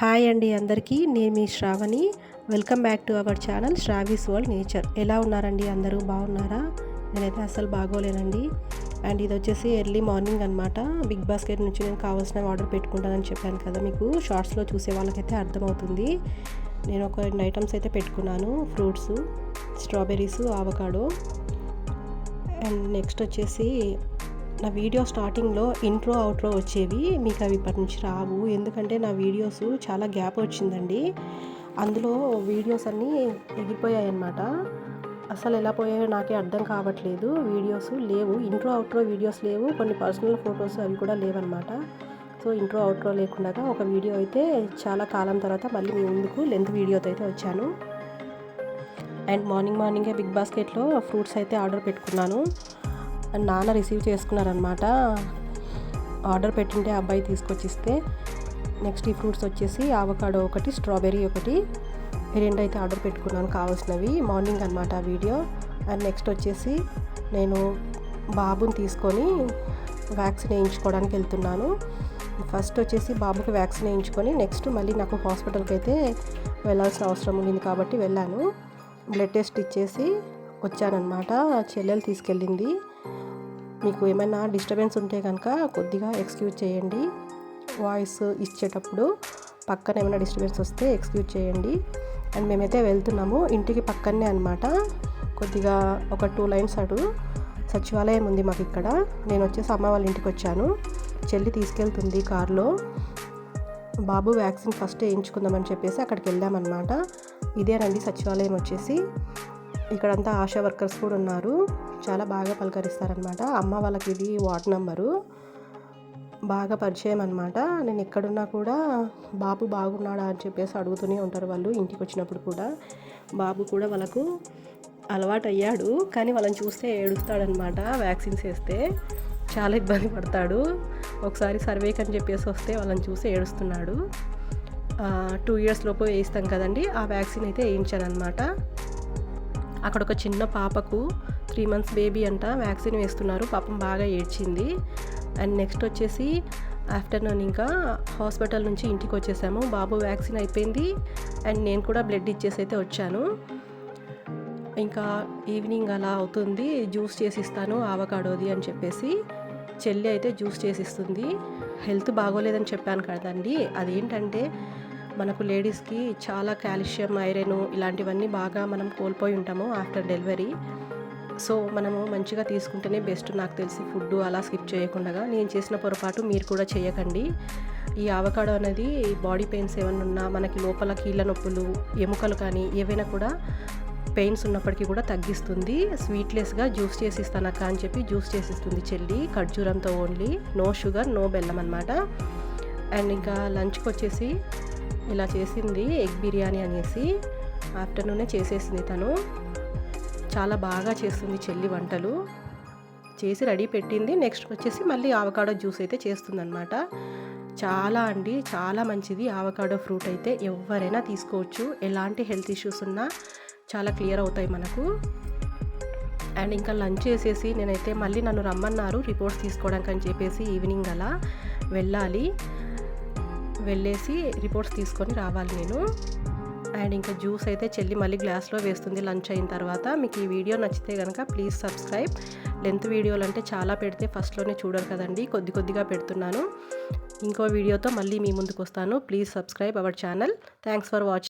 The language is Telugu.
హాయ్ అండి అందరికీ నేను మీ Shravani. Welcome back to our channel Shravi's world nature. ఎలా ఉన్నారండి అందరూ? బాగున్నారా? నేనైతే అసలు బాగోలేనండి. అండ్ ఇది వచ్చేసి ఎర్లీ మార్నింగ్ అనమాట బిగ్ బాస్కెట్ నుంచి నేను కావాల్సినవి ఆర్డర్ పెట్టుకుంటానని చెప్పాను కదా మీకు. షార్ట్స్లో చూసే వాళ్ళకైతే అర్థమవుతుంది. నేను ఒక రెండు ఐటమ్స్ అయితే పెట్టుకున్నాను. Fruits strawberries avocado. And next వచ్చేసి నా వీడియో స్టార్టింగ్లో ఇంట్రో అవుట్రో వచ్చేవి. మీకు అవి ఇప్పటి నుంచి రావు. ఎందుకంటే నా వీడియోస్ చాలా గ్యాప్ వచ్చిందండి. అందులో వీడియోస్ అన్నీ ఎగిరిపోయాయి అన్నమాట అసలు ఎలా పోయాయో నాకే అర్థం కావట్లేదు. వీడియోస్ లేవు. ఇంట్రో అవుట్రో వీడియోస్ లేవు. కొన్ని పర్సనల్ ఫొటోస్ అవి కూడా లేవన్నమాట. సో ఇంట్రో అవుట్రో లేకుండా ఒక వీడియో అయితే చాలా కాలం తర్వాత మళ్ళీ మీ ముందుకు లెంత్ వీడియోతో అయితే వచ్చాను. అండ్ మార్నింగ్ మార్నింగే బిగ్ బాస్కెట్లో ఫ్రూట్స్ అయితే ఆర్డర్ పెట్టుకున్నాను. అండ్ నాన్న రిసీవ్ చేసుకున్నారనమాట ఆర్డర్ పెట్టింటే అబ్బాయి తీసుకొచ్చిస్తే నెక్స్ట్ ఈ ఫ్రూట్స్ వచ్చేసి ఆవకాడో ఒకటి స్ట్రాబెర్రీ ఒకటి రెండు అయితే ఆర్డర్ పెట్టుకున్నాను కావాల్సినవి. మార్నింగ్ అనమాట వీడియో. అండ్ నెక్స్ట్ వచ్చేసి నేను బాబుని తీసుకొని వ్యాక్సిన్ వేయించుకోవడానికి వెళ్తున్నాను. ఫస్ట్ వచ్చేసి బాబుకి వ్యాక్సిన్ వేయించుకొని నెక్స్ట్ మళ్ళీ నాకు హాస్పిటల్కి అయితే వెళ్ళాల్సిన అవసరం ఉండింది కాబట్టి వెళ్ళాను. బ్లడ్ టెస్ట్ ఇచ్చేసి వచ్చానమాట చెల్లెలు తీసుకెళ్ళింది. మీకు ఏమైనా డిస్టర్బెన్స్ ఉంటే కనుక కొద్దిగా ఎక్స్క్యూజ్ చేయండి. వాయిస్ ఇచ్చేటప్పుడు పక్కన ఏమైనా డిస్టర్బెన్స్ వస్తే ఎక్స్క్యూజ్ చేయండి. అండ్ మేమైతే వెళ్తున్నాము ఇంటికి పక్కనే అనమాట కొద్దిగా ఒక టూ లైన్స్ అటు సచివాలయం ఉంది మాకు ఇక్కడ. నేను వచ్చేసి అమ్మ వాళ్ళ ఇంటికి వచ్చాను. చెల్లి తీసుకెళ్తుంది కారులో. బాబు వ్యాక్సిన్ ఫస్ట్ వేయించుకుందామని చెప్పేసి అక్కడికి వెళ్ళామన్నమాట ఇదేనండి సచివాలయం వచ్చేసి. ఇక్కడంతా ఆశా వర్కర్స్ కూడా ఉన్నారు. చాలా బాగా పలకరిస్తారనమాట. అమ్మ వాళ్ళకి ఇది వార్డ్ నెంబరు. బాగా పరిచయం అనమాట నేను ఎక్కడున్నా కూడా బాబు బాగున్నాడా అని చెప్పేసి అడుగుతూనే ఉంటారు వాళ్ళు ఇంటికి వచ్చినప్పుడు కూడా. బాబు కూడా వాళ్ళకు అలవాటు అయ్యాడు కానీ వాళ్ళని చూస్తే ఏడుస్తాడనమాట వ్యాక్సిన్స్ వేస్తే. చాలా ఇబ్బంది పడతాడు. ఒకసారి సర్వేకి అని చెప్పేసి వస్తే వాళ్ళని చూసి ఏడుస్తున్నాడు. టూ ఇయర్స్ లోపు వేయిస్తాం కదండి ఆ వ్యాక్సిన్ అయితే వేయించాను అనమాట అక్కడ ఒక చిన్న పాపకు త్రీ మంత్స్ బేబీ అంట వ్యాక్సిన్ వేస్తున్నారు పాపం బాగా ఏడ్చింది. అండ్ నెక్స్ట్ వచ్చేసి ఆఫ్టర్నూన్ ఇంకా హాస్పిటల్ నుంచి ఇంటికి వచ్చేసాము. బాబు వ్యాక్సిన్ అయిపోయింది. అండ్ నేను కూడా బ్లడ్ ఇచ్చేసి అయితే వచ్చాను. ఇంకా ఈవినింగ్ అలా అవుతుంది. జ్యూస్ చేసిస్తాను ఆవకాడోది అని చెప్పేసి. చెల్లి అయితే జ్యూస్ చేసిస్తుంది హెల్త్ బాగోలేదని చెప్పాను కదండి. అదేంటంటే మనకు లేడీస్కి చాలా కాల్షియం ఐరన్ ఇలాంటివన్నీ బాగా మనం కోల్పోయి ఉంటాము ఆఫ్టర్ డెలివరీ. సో మనము మంచిగా తీసుకుంటేనే బెస్ట్ నాకు తెలిసి ఫుడ్ అలా స్కిప్ చేయకుండా నేను చేసిన పొరపాటు మీరు కూడా చేయకండి. ఈ ఆవకాడో అనేది బాడీ పెయిన్స్ ఏమైనా ఉన్నా మనకి లోపల కీళ్ళ నొప్పులు ఎముకలు కానీ ఏవైనా కూడా పెయిన్స్ ఉన్నప్పటికీ కూడా తగ్గిస్తుంది. స్వీట్లెస్గా జ్యూస్ చేసి ఇస్తానక్క అని చెప్పి జ్యూస్ చేసిస్తుంది చెల్లి. ఖర్జూరంతో ఓన్లీ. నో షుగర్ నో బెల్లం అనమాట అండ్ ఇంకా లంచ్కి వచ్చేసి ఇలా చేసింది ఎగ్ బిర్యానీ అనేసి. ఆఫ్టర్నూనే చేసేసింది తను. చాలా బాగా చేస్తుంది చెల్లి వంటలు. చేసి రెడీ పెట్టింది. నెక్స్ట్ వచ్చేసి మళ్ళీ ఆవకాడో జ్యూస్ అయితే చేస్తుందన్నమాట. చాలా అండి చాలా మంచిది. ఆవకాడో ఫ్రూట్ అయితే ఎవరైనా తీసుకోవచ్చు. ఎలాంటి హెల్త్ ఇష్యూస్ ఉన్నా చాలా క్లియర్ అవుతాయి మనకు. అండ్ ఇంకా లంచ్ చేసేసి నేనైతే మళ్ళీ నన్ను రమ్మన్నారు. రిపోర్ట్స్ తీసుకోవడానికి అని చెప్పేసి ఈవినింగ్ అలా వెళ్ళాలి. వెళ్ళేసి రిపోర్ట్స్ తీసుకొని రావాలి నేను. అండ్ ఇంకా జ్యూస్ అయితే చెల్లి మళ్ళీ గ్లాస్లో వేస్తుంది లంచ్ అయిన తర్వాత. మీకు ఈ వీడియో నచ్చితే కనుక ప్లీజ్ సబ్స్క్రైబ్. లెంత్ వీడియోలు అంటే చాలా పెడితే ఫస్ట్లోనే చూడరు కదండి కొద్ది కొద్దిగా పెడుతున్నాను. ఇంకో వీడియోతో మళ్ళీ మీ ముందుకు వస్తాను. Please subscribe our channel. Thanks for watching